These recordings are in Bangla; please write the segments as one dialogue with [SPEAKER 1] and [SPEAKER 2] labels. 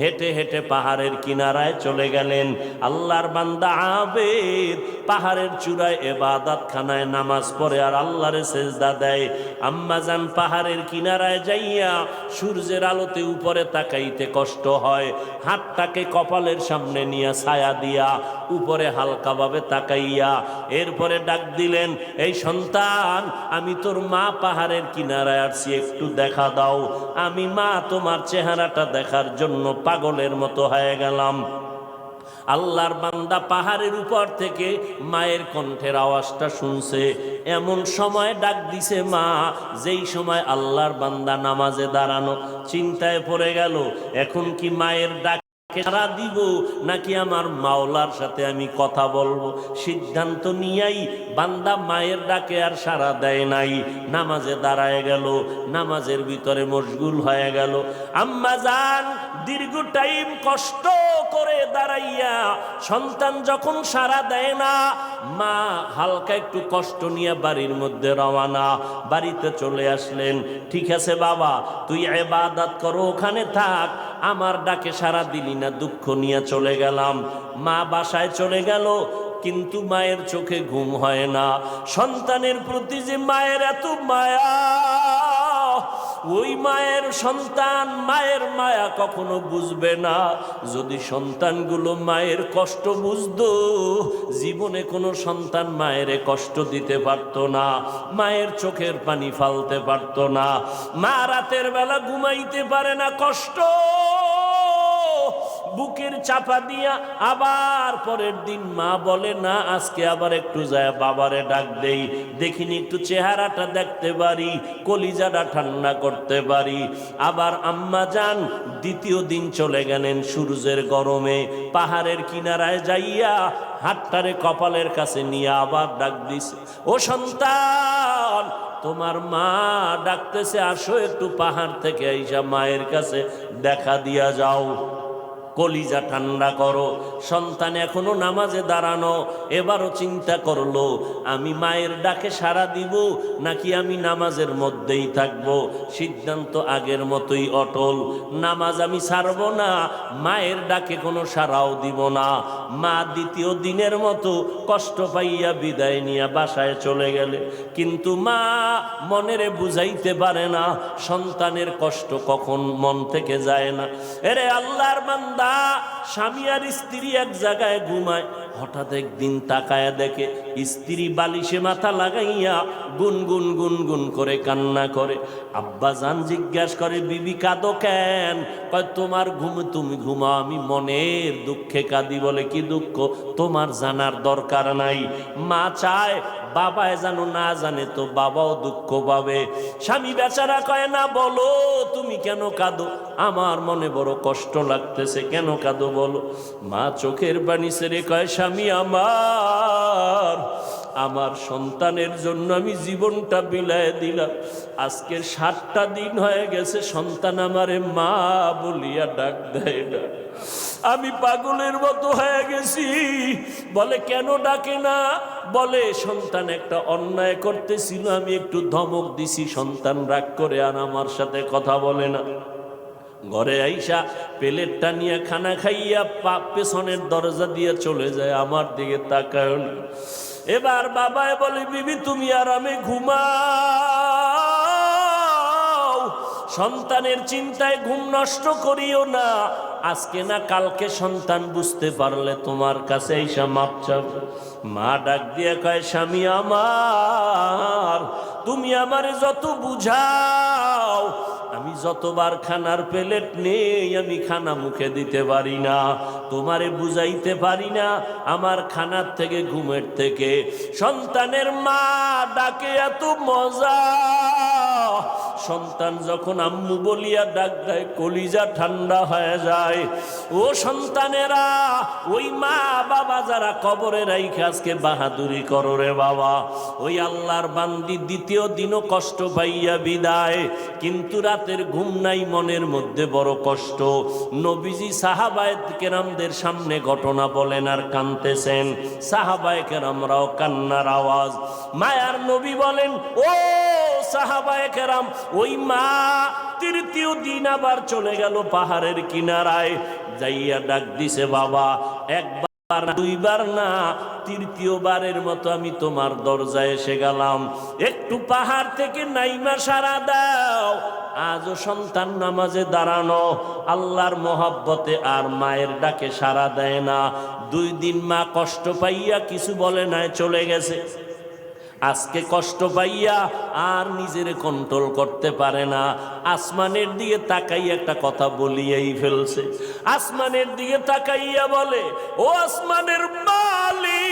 [SPEAKER 1] হেঁটে হেঁটে পাহাড়ের কিনারায় চলে গেলেন। আল্লাহর বান্দা আবেদ পাহাড়ের চূড়ায় এবাদাত খানায় নামাজ পড়ে আর আল্লাহরে সেজদা দেয়। আম্মাজান পাহাড়ের কিনারায় যাইয়া সূর্যের আলোতে উপরে তাকাইতে কষ্ট হয়। হাতটাকে কপালের সামনে নিয়ে ছায়া দিয়া উপরে হালকাভাবে তাকাইয়া এরপরে ডাক দিলেন, এই সন্তান, আমি তোর মা পাহাড়ের কিনারায় আসছি, একটু দেখা দাও। আমি মা, তোমার চেহারাটা দেখার জন্য পাগলের মতো হয়ে গেলাম। আল্লাহর বান্দা পাহাড়ের উপর থেকে মায়ের কণ্ঠের আওয়াজটা শুনছে। এমন সময় ডাক দিছে মা, যেই সময় আল্লাহর বান্দা নামাজে দাঁড়ানো চিন্তায় পড়ে গেল। এখন কি মায়ের ডাক সারা দিব? নাকি আমার মাওলার সাথে আমি কথা বলব? সিদ্ধান্ত নিয়াই বান্দা মায়ের ডাকে আর সারা দেয় নাই। নামাজে দাঁড়ায় গেল, নামাজের ভিতরে মশগুল হয়ে গেল। আম্মা যান দীর্ঘ টাইম কষ্ট করে দাঁড়াইয়া সন্তান যখন সারা দেয় না মা হালকা একটু কষ্ট নিয়ে বাড়ির মধ্যে রওয়ানা বাড়িতে চলে আসলেন। ঠিক আছে বাবা, তুই এবাদাত করো, ওখানে থাক। আমার ডাকে সারা দিলি না দুঃখ নিয়ে চলে গেলাম। মা বাসায় চলে গেল, কিন্তু মায়ের চোখে ঘুম হয় না। সন্তানের প্রতি যে মায়ের এত মায়া ওই মায়ের সন্তান মায়ের মায়া কখনো বুঝবে না। যদি সন্তানগুলো মায়ের কষ্ট বুঝত, জীবনে কোনো সন্তান মায়ের কষ্ট দিতে পারত না, মায়ের চোখের পানি ফালতে পারত না। মা রাতের বেলা ঘুমাইতে পারে না কষ্ট। বুকের চাপা দিয়া আবার পরের দিন মা বলে, না, আজকে আবার একটু যায়, বাবারে ডাক দেই। দেখিনি একটু চেহারাটা দেখতে পারি, কলিজাটা ঠান্ডা করতে পারি। আবার আম্মা যান, দ্বিতীয় দিন চলে গেলেন সূর্যের গরমে। পাহাড়ের কিনারায় যাইয়া হাতটারে কপালের কাছে নিয়ে আবার ডাক দিছে, ও সন্তান, তোমার মা ডাকতেছে, আসো একটু পাহাড় থেকে আইসা মায়ের কাছে দেখা দিয়া যাও। কলিজা ঠান্ডা করো। সন্তান এখনও নামাজে দাঁড়ানো, এবারও চিন্তা করল, আমি মায়ের ডাকে সাড়া দিব নাকি আমি নামাজের মধ্যেই থাকব? সিদ্ধান্ত আগের মতোই অটল। নামাজ আমি ছাড়বো না, মায়ের ডাকে কোনো সাড়াও দিব না। মা দ্বিতীয় দিনের মতো কষ্ট পাইয়া বিদায় নিয়ে বাসায় চলে গেলে। কিন্তু মা মনেরে বুঝাইতে পারে না, সন্তানের কষ্ট কখন মন থেকে যায় না। এরে আল্লাহর বান্দা খোদা স্বামী আর স্ত্রী এক জায়গায় ঘুমায়, হঠাৎ একদিন তাকায় দেখে স্ত্রী বালিশে মাথা লাগাইয়া গুন গুন গুন গুন করে কান্না করে। আব্বা জান জিজ্ঞাসা করে, বিবি, কাঁদো কেন? তোমার ঘুম, তুমি ঘুমাও, আমি মনের দুঃখে কাঁদি বলে কি দুঃখ? তোমার জানার দরকার নাই। মা চায়, বাবায় জানো না জানে, তো বাবাও দুঃখ পাবে। স্বামী বেচারা কয়, না, বলো, তুমি কেন কাঁদো? আমার মনে বড় কষ্ট লাগতেছে, কেন কাঁদো? বলো, মা চোখের পানি সেরে কয়, স্বামী আমার আমার সন্তানের জন্য আমি জীবনটা বিলায় দিলাম। আজকের সাতটা দিন হয়ে গেছে, সন্তান আমারে মা বলিয়া ডাক দেয় না। আমি পাগলের মতো হয়ে গেছি। বলে, কেন ডাকে না? বলে, সন্তান একটা অন্যায় করতেছিল, আমি একটু ধমক দিছি, সন্তান রাগ করে আর আমার সাথে কথা বলে না। ঘরে আইসা প্লেটটা নিয়ে খানা খাইয়া পা পেছনের দরজা দিয়ে চলে যায় আমার দিকে তাকায় এবার বাবায় বলে, বিবি, তুমি আরামে ঘুমাও। সন্তানের চিন্তায় ঘুম নষ্ট করিও না। আজকে না কালকে সন্তান বুঝতে পারলে তোমার কাছে এইসব মাপ চাবে মা ডাক দিয়ে কয়, স্বামী আমার, তুমি আমারে যত বুঝাও আমি যতবার খানার প্লেট নেই, আমি খানা মুখে দিতে পারি না। তোমারে বুঝাইতে পারি না, আমার খানার থেকে, ঘুমের থেকে। সন্তানের মা ডাকে, এত মজা! সন্তান যখন আম্মু বলিয়া ডাক দেয়, কলিজা ঠান্ডা হয়ে যায়। ও সন্তানেরা, ওই মা বাবা যারা কবরে রাইখে আজকে বাহাদুরি করো রে বাবা। ওই আল্লাহর বান্দি দ্বিতীয় দিনও কষ্ট পাইয়া বিদায়। কিন্তু রাতের ঘুম নাই, মনের মধ্যে বড় কষ্ট। নবীজি সাহাবায়ত কেরামদের সামনে ঘটনা বলেন আর কানতেছেন। সাহাবায় কেরামরাও কান্নার আওয়াজ। মায়ার নবী বলেন, ও ওই মা তৃতীয় দিন আবার চলে গেল পাহাড়ের কিনারায়। যাইয়া ডাক দিছে, বাবা, একবার দুইবার না, তৃতীয়বারের মতো আমি তোমার দরজায় এসে গেলাম। একটু পাহাড় থেকে নাইমা সারা দাও। আজও সন্তান নামাজে দাঁড়ানো। আল্লাহর মহাব্বতে আর মায়ের ডাকে সারা দেয় না। দুই দিন মা কষ্ট পাইয়া কিছু বলে নাই, চলে গেছে। আজকে কষ্ট পাইয়া আর নিজের কন্ট্রোল করতে পারে না। আসমানের দিকে তাকাই একটা কথা বলিয়াই ফেলছে। আসমানের দিকে তাকাইয়া বলে, ও আসমানের মালিক,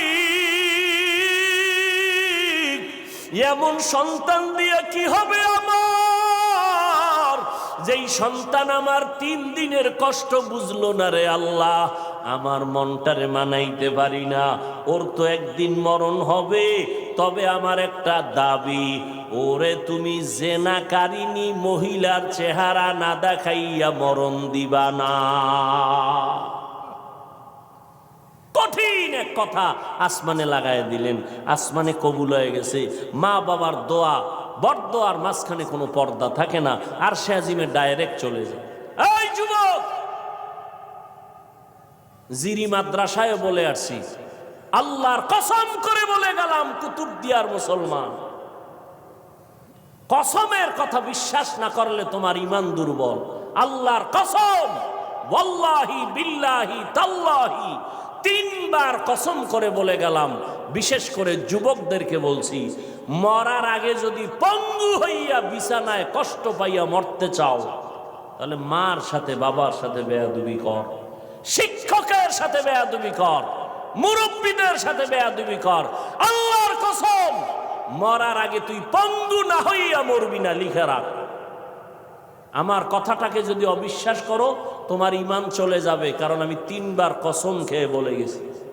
[SPEAKER 1] এমন সন্তান দিয়ে কি হবে আমার? যেই সন্তান আমার তিন দিনের কষ্ট বুঝলো না রে আল্লাহ, আমার মনটারে মানাইতে পারি না। ওর তো একদিন মরণ হবে তবে আমার একটা দাবি, ওরে তুমি জেনাকারিনী মহিলার চেহারা না দেখাইয়া মরণ দিবা না। কঠিন এক কথা, আসমানে লাগায় দিলেন, আসমানে কবুল হয়ে গেছে। মা বাবার দোয়া বরদোয়ার মাঝখানে কোনো পর্দা থাকে না, আর সে আজিমে ডাইরেক্ট চলে যায়। যুবক! জিরি মাদ্রাসায় বলে আসছি আল্লাহর কসম করে বলে গেলাম কুতুবদিয়ার মুসলমান। কসমের কথা বিশ্বাস না করলে তোমার ইমান দুর্বল। আল্লাহর কসম, ওয়াল্লাহি বিল্লাহি তাল্লাহি, তিনবার কসম করে বলে গেলাম। বিশেষ করে যুবকদেরকে বলছি, মরার আগে যদি পঙ্গু হইয়া বিছানায় কষ্ট পাইয়া মরতে চাও, তাহলে মার সাথে বাবার সাথে বেয়াদুবি কর, শিক্ষকের সাথে বেয়াদুবি কর। মুরব্বীদের সাথে বেয়াদুবি কর। আল্লাহর কসম, মরার আগে তুই পঙ্গু না হইয়া মরবি না, লিখে রাখ। আমার কথাটাকে যদি অবিশ্বাস করো, তোমার ইমান চলে যাবে, কারণ আমি তিনবার কসম খেয়ে বলে গেছি।